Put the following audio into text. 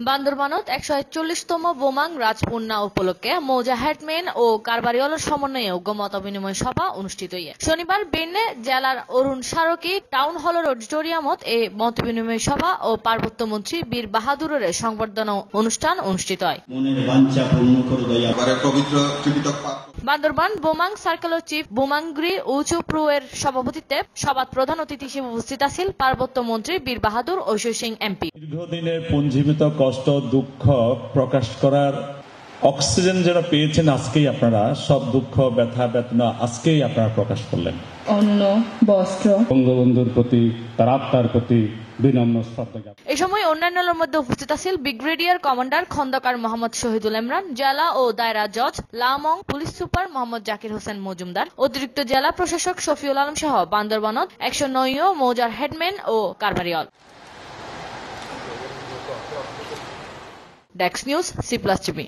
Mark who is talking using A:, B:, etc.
A: বান্দরবানত একশো একচল্লিশতম বোমাং রাজপূর্ণা উপলক্ষে মৌজা হেডম্যান ও কারবারিওয়ালার সমন্বয়ে গমত মত বিনিময় সভা অনুষ্ঠিত হয়ে শনিবার বেন্নে জেলার অরুণ সারকি টাউন হলের অডিটোরিয়ামত এই মত বিনিময় সভা ও পার্বত্য মন্ত্রী বীর বাহাদুরের সংবর্ধনা অনুষ্ঠান অনুষ্ঠিত হয়।
B: মনের বাঞ্ছা পূর্ণ করে দয়া
C: পবিত্র
A: বান্দরবান বোমাং সার্কেলের চিফ বোমাংগ্রি উচুপ্রু এর সভাপতিত্বে সভাত প্রধান অতিথি হিসেবে উপস্থিত আছেন পার্বত্য মন্ত্রী বীর বাহাদুর ঐশ্বর সিং এমপি।
D: দীর্ঘদিনের পুঞ্জীবিত কষ্ট দুঃখ প্রকাশ করার অক্সিজেন যারা পেয়েছেন আজকেই আপনারা সব দুঃখ ব্যথা বেদনা আজকেই আপনারা প্রকাশ করলেন।
E: অন্ন বস্ত্র
F: বঙ্গবন্ধুর প্রতি তার আত্মার প্রতি বিনম্র
A: এ সময় অন্যান্যের মধ্যে উপস্থিত আছেন ব্রিগেডিয়ার কমান্ডার খন্দকার মোহাম্মদ শহীদুল ইমরান, জেলা ও দায়রা জজ লামং পুলিশ সুপার মোহাম্মদ জাকির হোসেন মজুমদার, অতিরিক্ত জেলা প্রশাসক শফিউল আলম সহ বান্দরবানত একশো নয় মৌজার হেডম্যান ও কারবারিয়াল। ডেক্স নিউজ, সি প্লাস টিভি।